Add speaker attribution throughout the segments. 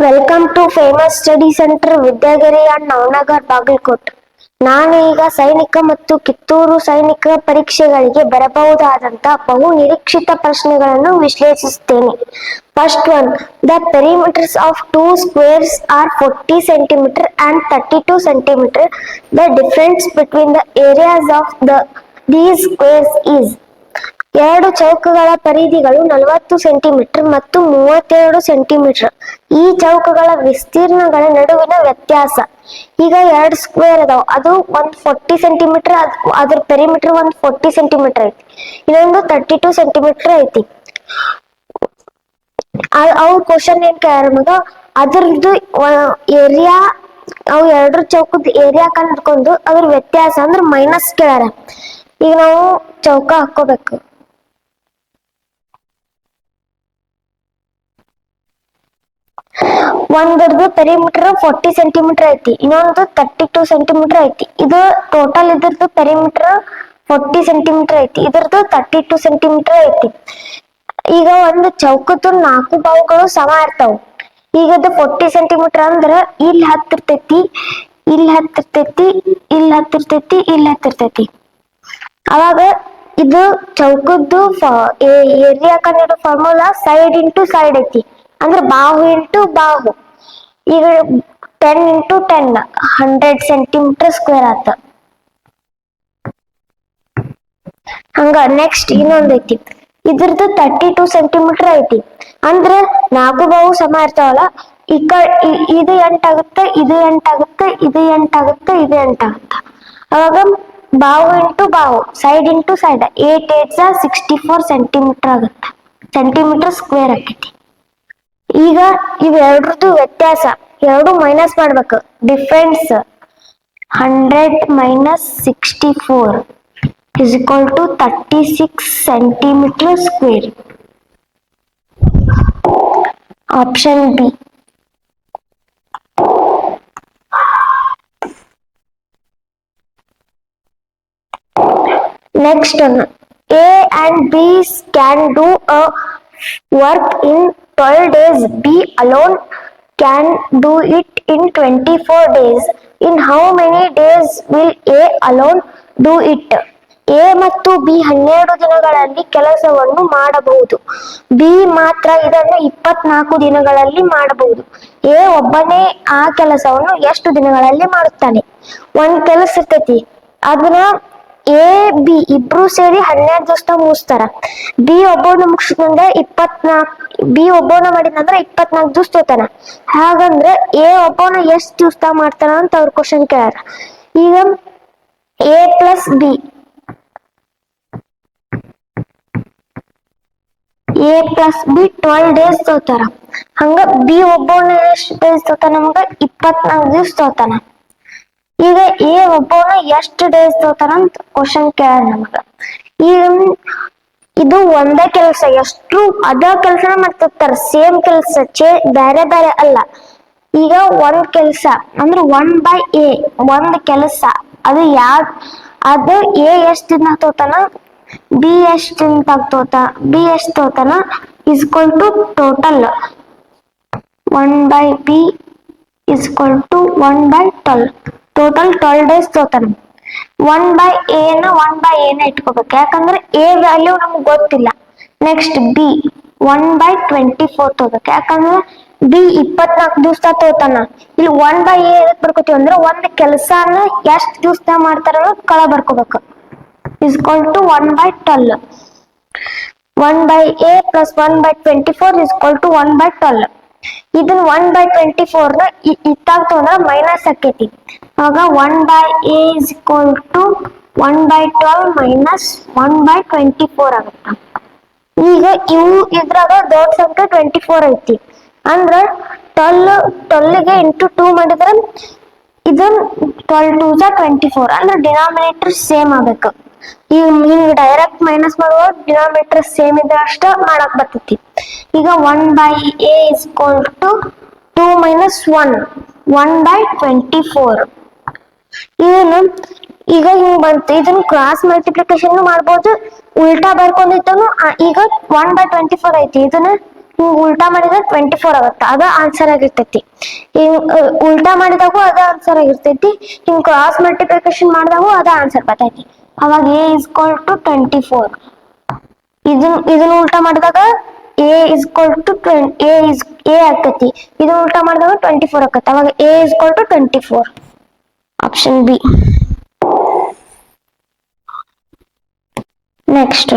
Speaker 1: Welcome to Famous study centre Vidyagiri and Navanagar Bagalkot ನಾನು ಈಗ ಸೈನಿಕ ಮತ್ತು ಕಿತ್ತೂರು ಸೈನಿಕ ಪರೀಕ್ಷೆಗಳಿಗೆ ಬರಬಹುದಾದಂತ ಬಹು ನಿರೀಕ್ಷಿತ ಪ್ರಶ್ನೆಗಳನ್ನು ವಿಶ್ಲೇಷಿಸುತ್ತೇನೆ. First one the perimeters of two squares are forty centimetre and thirty two centimetre the difference between the areas of the these squares is ಎರಡು ಚೌಕಗಳ ಪರಿಧಿಗಳು ನಲವತ್ತು ಸೆಂಟಿಮೀಟರ್ ಮತ್ತು ಮೂವತ್ತೆರಡು ಸೆಂಟಿಮೀಟರ್. ಈ ಚೌಕಗಳ ವಿಸ್ತೀರ್ಣಗಳ ನಡುವಿನ ವ್ಯತ್ಯಾಸ. ಈಗ ಎರಡು ಸ್ಕ್ವೇರ್ ಅದಾವ ಅದು ಒಂದ್ ಫೋರ್ಟಿ ಸೆಂಟಿಮೀಟರ್ ಅದ್ರ ಪೆರಿಮೀಟರ್ ಒಂದ್ ಫೋರ್ಟಿ ಸೆಂಟಿಮೀಟರ್ ಐತಿ. ಇನ್ನೊಂದು ತರ್ಟಿ ಟೂ ಸೆಂಟಿಮೀಟರ್ ಐತಿ. ಅವ್ರ ಅವು ಕ್ವಶನ್ ಏನ್ ಕೇಳ್ಯಾರ ಮಗ? ಅದ್ರದ್ದು ಏರಿಯಾ ಅವು ಎರಡು ಚೌಕದ ಏರಿಯಾ ಕಂಡ್ಕೊಂಡು ಅದ್ರ ವ್ಯತ್ಯಾಸ ಅಂದ್ರೆ ಮೈನಸ್ ಕೇಳ್ಯಾರ. ಈಗ ನಾವು ಚೌಕ ಹಾಕೋಬೇಕು ಒಂದರದ್ದು ಪೆರಿಮೀಟರ್ ಫೋರ್ಟಿ ಸೆಂಟಿಮೀಟರ್ ಐತಿ, ಇನ್ನೊಂದು ತರ್ಟಿ ಟೂ ಸೆಂಟಿಮೀಟರ್ ಐತಿ. ಇದು ಟೋಟಲ್ ಇದ್ರದ್ದು ಪೆರಿಮೀಟರ್ ಫೋರ್ಟಿ ಸೆಂಟಿಮೀಟರ್ ಐತಿ, ಇದ್ರದ್ದು ತರ್ಟಿ ಟೂ ಸೆಂಟಿಮೀಟರ್ ಐತಿ. ಈಗ ಒಂದು ಚೌಕದ ನಾಲ್ಕು ಬಾವುಗಳು ಸಮ ಇರ್ತಾವ. ಈಗ ಅದು ಫೋರ್ಟಿ ಸೆಂಟಿಮೀಟರ್ ಅಂದ್ರ ಇಲ್ಲಿ ಹತ್ತಿರ್ತೈತಿ ಇಲ್ಲಿ ಹತ್ತಿರ್ತೈತಿ ಇಲ್ಲಿ ಹತ್ತಿರ್ತೈತಿ ಇಲ್ಲಿ ಹತ್ತಿರ್ತೈತಿ ಅವಾಗ ಇದು ಚೌಕದ್ದು ಏರಿಯಾ ಕಂಡಿಡೋ ಫಾರ್ಮುಲಾ ಸೈಡ್ ಇಂಟು ಸೈಡ್ ಐತಿ. ಅಂದ್ರೆ ಬಾಹು ಇಂಟು ಬಾಹು ಈಗ ten into ten hundred centimetre square ಆತ. ಹಂಗ ನೆಕ್ಸ್ಟ್ ಇನ್ನೊಂದ್ ಐತಿ. ಇದ್ರದ್ದು ತರ್ಟಿ ಟೂ ಸೆಂಟಿಮೀಟರ್ ಐತಿ. ಅಂದ್ರ ನಾಲ್ಕು ಬಾವು ಸಮ ಇರ್ತಾವಲ್ಲ, ಈ ಕ ಇ- ಇದು ಎಂಟಾಗುತ್ತೆ ಇದು ಎಂಟಾಗುತ್ತೆ ಇದು ಎಂಟಾಗುತ್ತೆ ಇದು ಎಂಟಾಗುತ್ತೆ ಅವಾಗ ಬಾವು ಇಂಟು ಬಾವು side into side eight eight sixty four centimetre ಆಗುತ್ತೆ. ಸೆಂಟಿಮೀಟರ್ ಸ್ಕ್ವೇರ್ ಆಕೈತಿ. ಈಗ ಇವೆರಡ್ರದ್ದು ವ್ಯತ್ಯಾಸ ಎರಡು ಮೈನಸ್ ಮಾಡ್ಬೇಕು difference hundred minus sixty four is equal to 36 centimeter square. Option B. Next one. A and B can do a work in 12 days. B alone, can do it in 24 days. In how many days will A alone do it? A ಮತ್ತು B ಹನ್ನೆರಡು ದಿನಗಳಲ್ಲಿ ಕೆಲಸವನ್ನು ಮಾಡಬಹುದು B ಮಾತ್ರ ಇದನ್ನು ಇಪ್ಪತ್ನಾಲ್ಕು ದಿನಗಳಲ್ಲಿ ಮಾಡಬಹುದು ಎ ಒಬ್ಬನೇ ಆ ಕೆಲಸವನ್ನು ಎಷ್ಟು ದಿನಗಳಲ್ಲಿ ಮಾಡುತ್ತಾನೆ ಒಂದು ಕೆಲಸ ಇರ್ತೈತಿ ಅದನ್ನ ಎ ಬಿ ಇಬ್ರು ಸೇರಿ ಹನ್ನೆರಡು ದಿವಸ ಮುಗಿಸ್ತಾರ ಬಿ ಒಬ್ಬನ ಮುಗಿಸ್ಕೊಂಡ್ರೆ ಇಪ್ಪತ್ನಾಕ್ ಬಿ ಒಬ್ಬನ ಮಾಡಿದಂದ್ರ ಇಪ್ಪತ್ನಾಲ್ಕು ದಿವಸ ತೋತಾನ ಹಾಗಂದ್ರೆ ಎ ಒಬ್ಬನ ಎಷ್ಟ್ ದಿವಸ ಮಾಡ್ತಾನ ಅಂತ ಅವ್ರ ಕ್ವಶನ್ ಕೇಳ್ಯಾರ ಈಗ A plus B A plus B twelve days ತೋತಾರ ಹಂಗ ಬಿ ಒಬ್ಬನ ಎಷ್ಟು ಡೇಸ್ ತೋತಾನ ನಮ್ಗ? ಇಪ್ಪತ್ನಾಲ್ಕು ದಿವಸ ತೋತಾನ ಈಗ ಈ ಒಬ್ಬನ ಎಷ್ಟ್ ಡೇಸ್ ತಗೋತಾರ ಅಂತ ಕ್ವಶನ್ ಕೇಳ ನಮ್ಗ. ಈಗ ಇದು ಒಂದೇ ಕೆಲಸ ಎಷ್ಟು ಅದ ಕೆಲಸನ ಮಾಡ್ತಿರ್ತಾರ ಸೇಮ್ ಕೆಲಸ, ಚೇ, ಬ್ಯಾರೆ ಬ್ಯಾರೆ ಅಲ್ಲ. ಈಗ ಒಂದ್ ಕೆಲಸ, ಅಂದ್ರೆ ಒನ್ ಬೈ ಎ ಒಂದ್ ಕೆಲಸ. ಅದು ಯಾವ, ಅದು ಎ ಎಷ್ಟ್ ದಿನ ತೋತಾನ ಬಿ ಎಷ್ಟ್ ದಿನ ತೋತ ಬಿ ಎಷ್ಟ್ ತೋತಾನ is equal to total one by B is equal to one by twelve total twelve days ತೋತಾನ. One by A ನ ಒನ್ ಬೈ ಎನ ಇಟ್ಕೋಬೇಕು. ಯಾಕಂದ್ರೆ ಎ ವ್ಯಾಲ್ಯೂ ನಮ್ಗೆ ಗೊತ್ತಿಲ್ಲ. Next B one by twenty four ತಗೋಬೇಕು ಯಾಕಂದ್ರೆ ಬಿ ಇಪ್ಪತ್ನಾಲ್ಕು ದಿವಸ ತೋತಾನ. ಇಲ್ಲಿ ಒನ್ ಬೈ ಎ ಎದಕ್ ಬರ್ಕೋತೀವಿ ಅಂದ್ರೆ ಒಂದ್ ಕೆಲ್ಸಾನ ಎಷ್ಟ್ ದಿವಸ ಮಾಡ್ತಾರ ಕಳ ಬರ್ಕೋಬೇಕು. Equal to 1 by 12. 1 by a plus 1 by 24 is equal to 1 by 12. ಇದನ್ನ ಒನ್ ಬೈ ಟ್ವೆಂಟಿ ಫೋರ್ನ ಇತ್ತಾಗ್ತು ಅಂದ್ರೆ ಮೈನಸ್ ಆಕೈತಿ. ಆಗ one by A is equal to one by twelve minus one by twenty four ಆಗುತ್ತ. ಈಗ ಇವು ಇದ್ರಾಗ ದೊಡ್ಡ ಸಂಖ್ಯೆ ಟ್ವೆಂಟಿ ಫೋರ್ ಐತಿ. ಅಂದ್ರ ಟ್ವೆಲ್ ಟ್ವೆಲ್ಗೆ ಇಂಟು ಟೂ ಮಾಡಿದ್ರ ಇದನ್ ಟ್ವೆಲ್ ಟೂ ಜಾ ಟ್ವೆಂಟಿ ಫೋರ್ ಅಂದ್ರೆ ಡಿನಾಮಿನೇಟರ್ ಸೇಮ್ ಆಗ್ಬೇಕು. ಈಗ ಹಿಂಗ್ ಡೈರೆಕ್ಟ್ ಮೈನಸ್ ಮಾಡುವಾಗ ಡಿನಾಮಿನೇಟರ್ ಸೇಮ್ ಇದ್ರೆ ಅಷ್ಟ ಮಾಡಕ್ ಬರ್ತೈತಿ. ಈಗ one by A is equal to two minus one one by twenty four ಇದನ್ನು ಈಗ ಹಿಂಗ್ ಬಂತು. ಇದನ್ನ ಕ್ರಾಸ್ ಮಲ್ಟಿಪ್ಲಿಕೇಶನ್ ಮಾಡ್ಬೋದು. ಉಲ್ಟಾ ಬರ್ಕೊಂಡಿದ್ದನು ಈಗ ಒನ್ ಬೈ ಟ್ವೆಂಟಿ ಫೋರ್ ಐತಿ. ಇದನ್ನ ಉಲ್ಟಾ ಮಾಡಿದ್ರೆ ಟ್ವೆಂಟಿ ಫೋರ್ ಆಗುತ್ತೆ. ಅದ ಆನ್ಸರ್ ಆಗಿರ್ತೈತಿ. ಹಿಂಗ್ ಉಲ್ಟಾ ಮಾಡಿದಾಗೂ ಅದ ಆನ್ಸರ್ ಆಗಿರ್ತೈತಿ. ಹಿಂಗ್ ಕ್ರಾಸ್ ಮಲ್ಟಿಪ್ಲಿಕೇಶನ್ ಮಾಡಿದಾಗೂ ಅದ ಆನ್ಸರ್ ಬರ್ತೈತಿ. ಅವಾಗ A is equal to twenty four ಇದನ್ ಇದನ್ನ ಉಲ್ಟಾ ಮಾಡಿದಾಗ A is equal to A is A ಆಕತಿ ಇದನ್ನ ಉಲ್ಟಾ ಮಾಡಿದಾಗ ಟ್ವೆಂಟಿ ಫೋರ್ ಆಕತಿ ಅವಾಗ A is equal to twenty four option B next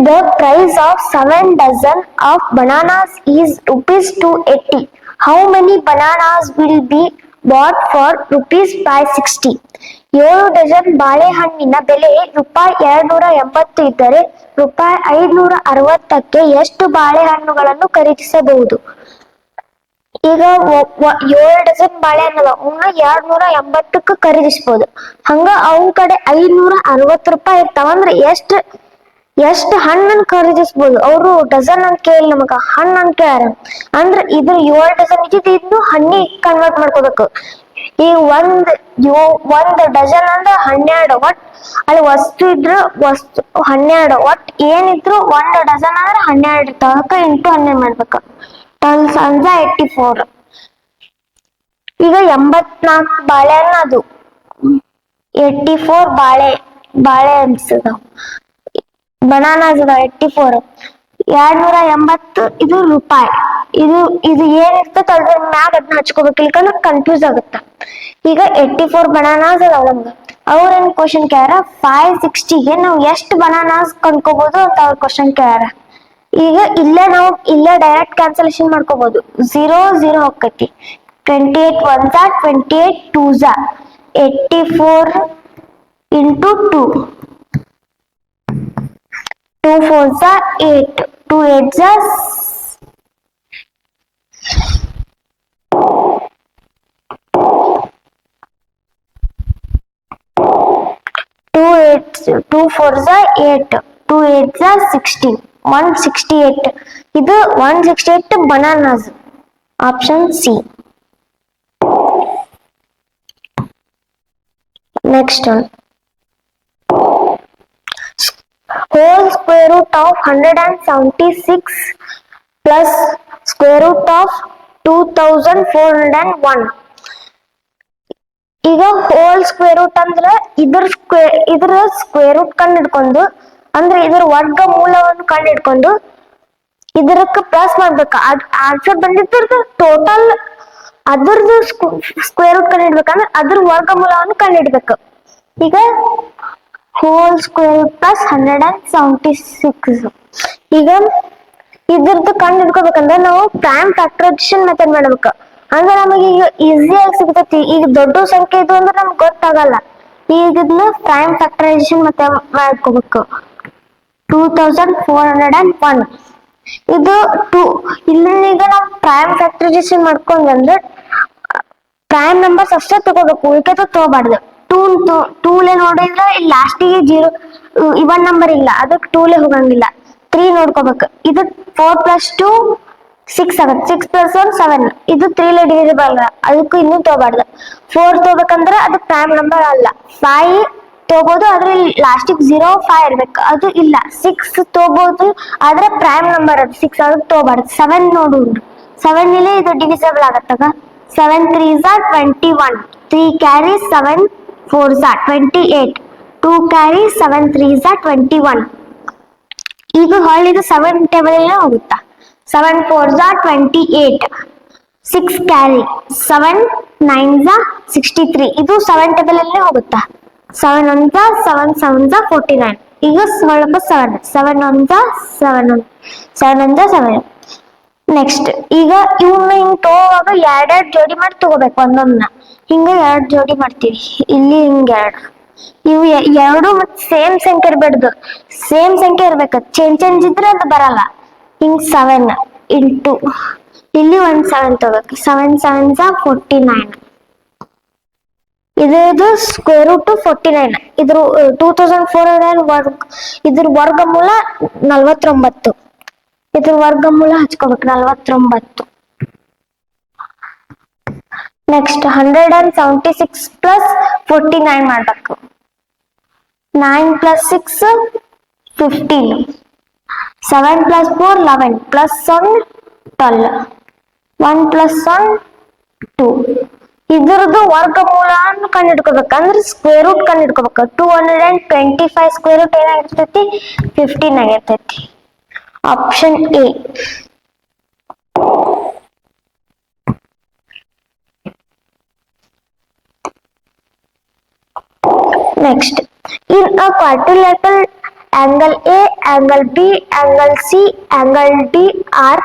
Speaker 1: the price of seven dozen of bananas is rupees 280 how many bananas will be bought for rupees 560 ಏಳು dozen ಬಾಳೆಹಣ್ಣಿನ ಬೆಲೆ ರೂಪಾಯಿ ಎರಡ್ನೂರ ಎಂಬತ್ತು ಇದ್ದರೆ ರೂಪಾಯಿ ಐದ್ನೂರ ಅರವತ್ತಕ್ಕೆ ಎಷ್ಟು ಬಾಳೆಹಣ್ಣುಗಳನ್ನು ಖರೀದಿಸಬಹುದು? ಈಗ ಒ- ಡಜನ್ ಬಾಳೆಹಣ್ಣು ಅವನ್ನ ಎರಡ್ ನೂರ ಎಂಬತ್ತಕ್ಕ ಖರೀದಿಸಬಹುದು. ಹಂಗ ಅವ್ ಕಡೆ ಐದ್ನೂರ ಅರವತ್ತು ರೂಪಾಯಿ ಇರ್ತಾವ ಎಷ್ಟು ಎಷ್ಟ್ ಎಷ್ಟ್ ಹಣ್ಣನ್ನು ಖರೀದಿಸ್ಬೋದು? ಅವರು ಡಜನ್ ಅಂತ ಕೇಳಿ ನಮಗ ಹಣ್ಣು ಅಂತ ಕೇಳ್ಯಾರ ಅಂದ್ರ ಇದ್ರ ಏಳ್ ಡಜನ್ ಇದ್ದಿದ್ದು ಇದ್ದು ಹಣ್ಣಿ ಕನ್ವರ್ಟ್ ಮಾಡ್ಕೋಬೇಕು. ಈ ಒಂದ್ ಯೋ, ಒಂದ್ ಡಜನ್ ಅಂದ್ರ ಹನ್ನೆರಡು ಒಟ್. ಅಲ್ಲಿ ವಸ್ತು ಇದ್ರ ವಸ್ತು ಹನ್ನೆರಡು ಒಟ್. ಏನಿದ್ರು ಒಂದ್ ಡಜನ್ ಅಂದ್ರ ಹನ್ನೆರಡು ತನಕ ಇಂಟು ಹನ್ನೆರಡು ಮಾಡ್ಬೇಕು. ಟ್ವೆಲ್ ಅಂದ್ರೆ ಏಯ್ಟಿ ಫೋರ್ ಈಗ ಎಂಬತ್ನಾಲ್ಕು ಬಾಳೆಹಣ್ಣು ಅದು. ಏಯ್ಟಿ ಫೋರ್ ಬಾಳೆ ಬಾಳೆ ಅನ್ಸದ ಬನಾನಾಸ್ ಅದಾವ ಏಯ್ಟಿ ಫೋರ್ ಎರಡ್ನೂರ ಎಂಬತ್ತು, ಇದು ರೂಪಾಯಿ. ಇದು ಇದು ಏನಿರ್ತೈತೆ ಅದ್ರ ಮ್ಯಾಗ ಅದನ್ನ ಹಚ್ಕೋಬೇಕು. ಇಲ್ಕಂದ್ರೆ ಕನ್ಫ್ಯೂಸ್ ಆಗುತ್ತ? ಈಗ ಏಯ್ಟಿ ಫೋರ್ ಬನಾನಾಸ್ ಅದಾವ ನಮ್ಗೆ ಅವ್ರ ಏನ್ ಕ್ವಶನ್ ಕೇಳ್ಯಾರ? ಫೈವ್ ಸಿಕ್ಸ್ಟಿಗೆ ನಾವು ಎಷ್ಟು ಬನಾನಾಸ್ ಕೊಂಡ್ಕೋಬಹುದು ಅಂತ ಅವ್ರ ಕ್ವಶನ್ ಕೇಳ್ಯಾರ. ಈಗ ಇಲ್ಲೇ ನಾವು, ಇಲ್ಲೇ ಡೈರೆಕ್ಟ್ ಕ್ಯಾನ್ಸಲೇಷನ್ ಮಾಡ್ಕೋಬಹುದು ಝೀರೋ ಝೀರೋ ಹೋಗ್ತೈತಿ. ಟ್ವೆಂಟಿ ಏಟ್ ಒನ್ ಝಾ twenty eight two Jha eighty four into two two four Jha eight two eight ಝಾ ಟೂ ಏಟ್ ಟೂ ಫೋರ್ ಝಾ ಏಟ್ ಟೂ ಏಟ್ ಝಾ ಸಿಕ್ಸ್ಟೀನ್ ಒನ್ ಸಿಕ್ಸ್ಟಿ ಏಟ್ ಇದು one sixty eight bananas option C next one whole square root of 176 plus square root of 2401 ಈಗ whole square root ಅಂದ್ರ ಇದ್ರ square ಇದ್ರ square root ಕಂಡು ಹಿಡ್ಕೊಂಡು ಅಂದ್ರೆ ಇದ್ರ ವರ್ಗ ಮೂಲವನ್ನು ಕಂಡು ಹಿಡ್ಕೊಂಡು ಇದಕ್ಕೆ ಪ್ಲಸ್ ಮಾಡ್ಬೇಕು. ಅದ್ ಆನ್ಸರ್ ಬಂದಿದ್ದು ಟೋಟಲ್ ಅದ್ರದ್ದು ಸ್ಕ್ವೇರ್ ರೂಟ್ ಕಂಡು ಹಿಡ್ಬೇಕಂದ್ರೆ ಅದ್ರ ವರ್ಗಮೂಲವನ್ನು ಕಂಡು ಹಿಡ್ಬೇಕು ಈಗ whole square plus hundred and seventy six ಈಗ ಇದ್ರದ್ದು ಕಂಡು ಹಿಡ್ಕೋಬೇಕಂದ್ರೆ ನಾವು ಪ್ರೈಮ್ ಫ್ಯಾಕ್ಟರೈಸೇಷನ್ ಮೆಥಡ್ ಮಾಡ್ಬೇಕು. ಅಂದ್ರೆ ನಮಗೆ ಈಗ ಈಸಿಯಾಗಿ ಸಿಗ್ತೈತಿ. ಈಗ ದೊಡ್ಡ ಸಂಖ್ಯೆ ಇದು ಅಂದ್ರೆ ನಮ್ಗೆ ಗೊತ್ತಾಗಲ್ಲ. ಈಗ ಇದನ್ನ ಪ್ರೈಮ್ ಫ್ಯಾಕ್ಟರೈಸೇಷನ್ ಮತ್ತೆ ಮಾಡ್ಕೋಬೇಕು. Two thousand four hundred and one ಇದು ಟೂ ಇಲ್ಲಿ ಈಗ ನಾವು ಪ್ರೈಮ್ ಫ್ಯಾಕ್ಟರೈಸೇಷನ್ ಮಾಡ್ಕೊಂಡ್ರೆ ಪ್ರೈಮ್ ನಂಬರ್ಸ್ ಅಷ್ಟೇ ತಗೋಬೇಕು. ಉಳಿಕೆ ತಗೋಬಾರ್ದು. ಟೂ ಟೂಲೆ ನೋಡಿದ್ರೆ ಇಲ್ಲಿ ಲಾಸ್ಟಿಗೆ ಜೀರೋ ಇವನ್ ನಂಬರ್ ಇಲ್ಲ. ಅದಕ್ಕೆ ಟೂಲೆ ಹೋಗಂಗಿಲ್ಲ. ತ್ರೀ ನೋಡ್ಕೋಬೇಕು. ಇದು ಫೋರ್ ಪ್ಲಸ್ ಟೂ ಸಿಕ್ಸ್ ಆಗುತ್ತೆ ಸಿಕ್ಸ್ ಪ್ಲಸ್ ಒನ್ ಸೆವೆನ್ ಇದು ತ್ರೀಲೆ ಡಿವಿಸಿಬಲ್ ಅದಕ್ಕೂ ಇನ್ನೂ ತಗೋಬಾರ್ದು. ಫೋರ್ ತಗೋಬೇಕಂದ್ರೆ ಅದು ಪ್ರೈಮ್ ನಂಬರ್ ಅಲ್ಲ. ಫೈವ್ ತಗೋಬಹುದು ಆದ್ರೆ ಲಾಸ್ಟಿಗೆ ಜೀರೋ ಫೈವ್ ಇರ್ಬೇಕು. ಅದು ಇಲ್ಲ. ಸಿಕ್ಸ್ ತಗೋಬಹುದು ಆದ್ರೆ ಪ್ರೈಮ್ ನಂಬರ್ ಅದು. ಸಿಕ್ಸ್ ಅದಕ್ಕೆ ತಗೋಬಾರ್ದು. ಸೆವೆನ್ ನೋಡು ಸೆವೆನ್ ಇಲ್ಲಿ ಇದು ಡಿವಿಸಿಬಲ್ ಆಗತ್ತಾಗ seven three Jha twenty one three carry seven four Jha twenty eight two carry seven three Jha twenty one ಈಗ ಹೊಳ್ಳಿದು ಸೆವೆನ್ ಟೇಬಲ್ ಹೋಗುತ್ತಾ? Seven four Jha twenty eight six carry seven nine Jha sixty three ಇದು seven table ಅಲ್ಲೇ ಹೋಗುತ್ತಾ? Seven one ಝಾ seven seven ಝಾ forty nine ಈಗ ಸ್ವಲ್ಪ ಸೆವೆನ್ ಸೆವೆನ್ ಒನ್ ಝಾ ಸೆವೆನ್ ಒನ್ ಸೆವೆನ್ ಒನ್ ಝಾ ಸೆವೆನ್ ನೆಕ್ಸ್ಟ್ ಈಗ ಇವನ್ನ ಹಿಂಗ್ ತಗೋವಾಗ ಎರಡೆರಡ್ ಜೋಡಿ ಮಾಡಿ ತಗೋಬೇಕು ಒಂದೊಂದನ್ನ ಹಿಂಗ ಎರಡ್ ಜೋಡಿ ಮಾಡ್ತೀವಿ. ಇಲ್ಲಿ ಹಿಂಗ ಎರಡು. ಇವು ಎರಡು ಮತ್ ಸೇಮ್ ಸಂಖ್ಯೆ ಇರ್ಬಾರ್ದು ಸೇಮ್ ಸಂಖ್ಯೆ ಇರ್ಬೇಕು. ಚೇಂಜ್ ಚೇಂಜ್ ಇದ್ರೆ ಅದು ಬರಲ್ಲ. ಹಿಂಗ್ ಸೆವೆನ್ ಇಂಟು ಇಲ್ಲಿ ಒಂದ್ ಸೆವೆನ್ ತಗೋಬೇಕು. ಸೆವೆನ್ ಸೆವೆನ್ ಸಾ ಫೋರ್ಟಿ ನೈನ್ ಇದು ಸ್ಕ್ವೇರ್ ರೂಟ್ ಫೋರ್ಟಿ ನೈನ್ ಇದ್ರ ಟೂ ತೌಸಂಡ್ ಫೋರ್ ಹಂಡ್ರೆಡ್ ವರ್ಗ ಇದ್ರ ವರ್ಗಮೂಲ ನಲ್ವತ್ತೊಂಬತ್ತು. ಇದ್ರ ವರ್ಗಮೂಲ ಹಚ್ಕೋಬೇಕು, ನಲ್ವತ್ತೊಂಬತ್ತು. Next hundred and seventy six plus forty nine ಮಾಡ್ಬೇಕು. Nine plus six fifteen seven plus four eleven plus one twelve one plus one two ಇದ್ರದ್ದು ವರ್ಗಮೂಲವನ್ನು ಕಂಡುಹಿಡ್ಕೋಬೇಕು. ಅಂದ್ರೆ square root ಕಂಡುಹಿಡ್ಕೋಬೇಕು. Two hundred and twenty five square root ಏನಾಗಿರ್ತೈತಿ? Fifteen ಆಗಿರ್ತೈತಿ Option A Next, in a quadrilateral, angle A, angle B, angle C, angle D are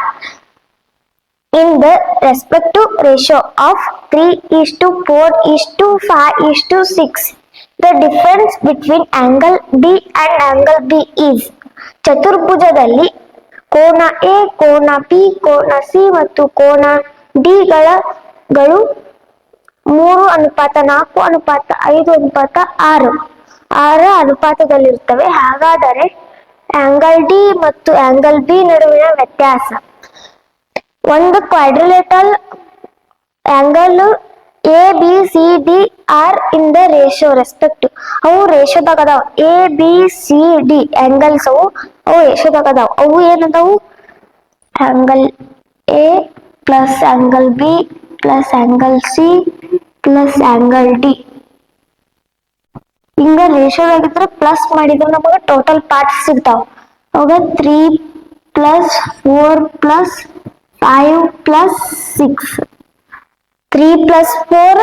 Speaker 1: in the respective ratio of 3 is to 4 is to 5 is to 6. The difference between angle D and angle B is ಚತುರ್ಭುಜದಲ್ಲಿ ಕೋನ A, ಕೋನ B, ಕೋನ C ಮತ್ತು ಕೋನ D ಗಳು ಮೂರು ಅನುಪಾತ ನಾಲ್ಕು ಅನುಪಾತ ಐದು ಅನುಪಾತ ಆರು. ಆರು ಅನುಪಾತದಲ್ಲಿರುತ್ತವೆ. ಹಾಗಾದರೆ ಆಂಗಲ್ ಡಿ ಮತ್ತು ಆಂಗಲ್ ಬಿ ನಡುವಿನ ವ್ಯತ್ಯಾಸ. ಒಂದು quadrilateral angle A B C D are in the ratio respect ಅವು ರೇಷೋದಾಗ ಅದಾವ A B C D angles ಅವು. ಅವು ರೇಷೋದಾಗ ಅದಾವ ಅವು ಏನದಾವು? Angle A plus angle B plus angle C plus angle D ಹಿಂಗ ರೇಷೋದಾಗಿದ್ರೆ ಪ್ಲಸ್ ಮಾಡಿದ್ರೆ ನಮಗೆ ಟೋಟಲ್ ಪಾರ್ಟ್ ಸಿಗ್ತಾವ. ಅವಾಗ three plus four plus five plus six three plus four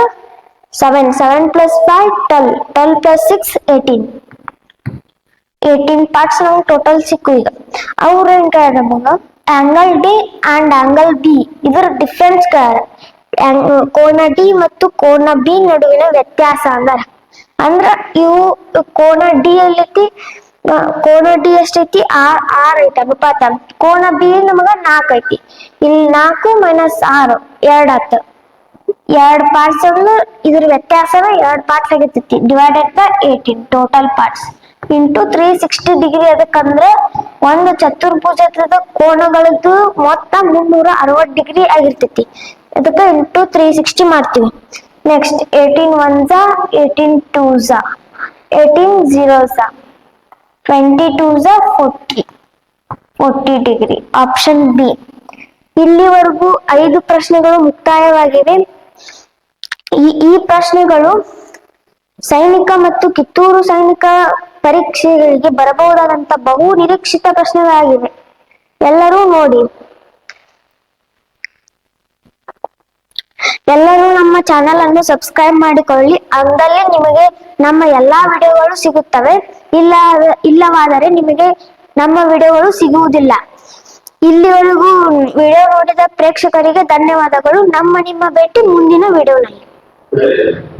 Speaker 1: seven seven plus five twelve twelve plus six eighteen eighteen parts ನಮ್ಗೆ total ಸಿಕ್ಕು ಈಗ ಅವ್ರು ಏನ್ ಕೇಳ್ಯಾರ ನಮಗೆ angle D and angle B ಇದರ ಡಿಫ್ರೆನ್ಸ್ ಕೇಳ್ಯಾರ. ಕೋನ ಡಿ ಮತ್ತು ಕೋನ ಬಿ ನಡುವಿನ ವ್ಯತ್ಯಾಸ ಅಂದಾರ. ಅಂದ್ರ ಇವು ಕೋನ ಡಿ ಎಲ್ಲೈತಿ? ಕೋನ ಡಿ ಎಷ್ಟೈತಿ? ಆರ್ ಆರ್ ಐತಿ, ಅನುಪಾತ. ಕೋನ ಬಿ ನಮಗ? ನಾಲ್ಕು ಐತಿ. ಇಲ್ಲಿ ನಾಲ್ಕು ಮೈನಸ್ ಆರು, ಎರಡ್ ಎರಡ್ ಪಾರ್ಟ್ಸ್ ಅಂದ್ರೆ ಇದ್ರ ವ್ಯತ್ಯಾಸನ ಎರಡು ಪಾರ್ಟ್ಸ್ ಆಗಿರ್ತೈತಿ. Divided by eighteen total parts into three sixty degree ಅದಕ್ಕಂದ್ರೆ ಒಂದು ಚತುರ್ಭುಜದ ಕೋಣಗಳದ್ದು ಮೊತ್ತ ಮುನ್ನೂರ ಅರವತ್ ಡಿಗ್ರಿ ಆಗಿರ್ತೈತಿ. ಅದಕ್ಕೆ ಇಂಟು ತ್ರೀ ಸಿಕ್ಸ್ಟಿ ಮಾಡ್ತೀವಿ. ನೆಕ್ಸ್ಟ್ ಏಯ್ಟೀನ್ ಒನ್ ಝಾ ಏಯ್ಟೀನ್ ಟೂ ಝಾ ಏಯ್ಟೀನ್ ಜೀರೋ ಝಾ twenty two Jha forty forty degree option B ಇಲ್ಲಿವರೆಗೂ ಐದು ಪ್ರಶ್ನೆಗಳು ಮುಕ್ತಾಯವಾಗಿವೆ. ಈ ಈ ಪ್ರಶ್ನೆಗಳು ಸೈನಿಕ ಮತ್ತು ಕಿತ್ತೂರು ಸೈನಿಕ ಪರೀಕ್ಷೆಗಳಿಗೆ ಬರಬಹುದಾದಂತ ಬಹು ನಿರೀಕ್ಷಿತ ಪ್ರಶ್ನೆಗಳಾಗಿವೆ. ಎಲ್ಲರೂ ನೋಡಿ. ಎಲ್ಲರೂ ನಮ್ಮ ಚಾನೆಲ್ ಅನ್ನು ಸಬ್ಸ್ಕ್ರೈಬ್ ಮಾಡಿಕೊಳ್ಳಿ. ಅಂದಲ್ಲಿ ನಿಮಗೆ ನಮ್ಮ ಎಲ್ಲಾ ವಿಡಿಯೋಗಳು ಸಿಗುತ್ತವೆ. ಇಲ್ಲ, ಇಲ್ಲವಾದರೆ ನಿಮಗೆ ನಮ್ಮ ವಿಡಿಯೋಗಳು ಸಿಗುವುದಿಲ್ಲ. ಇಲ್ಲಿವರೆಗೂ ವಿಡಿಯೋ ನೋಡಿದ ಪ್ರೇಕ್ಷಕರಿಗೆ ಧನ್ಯವಾದಗಳು. ನಮ್ಮ ನಿಮ್ಮ ಭೇಟಿ ಮುಂದಿನ ವಿಡಿಯೋನಲ್ಲಿ. Gracias.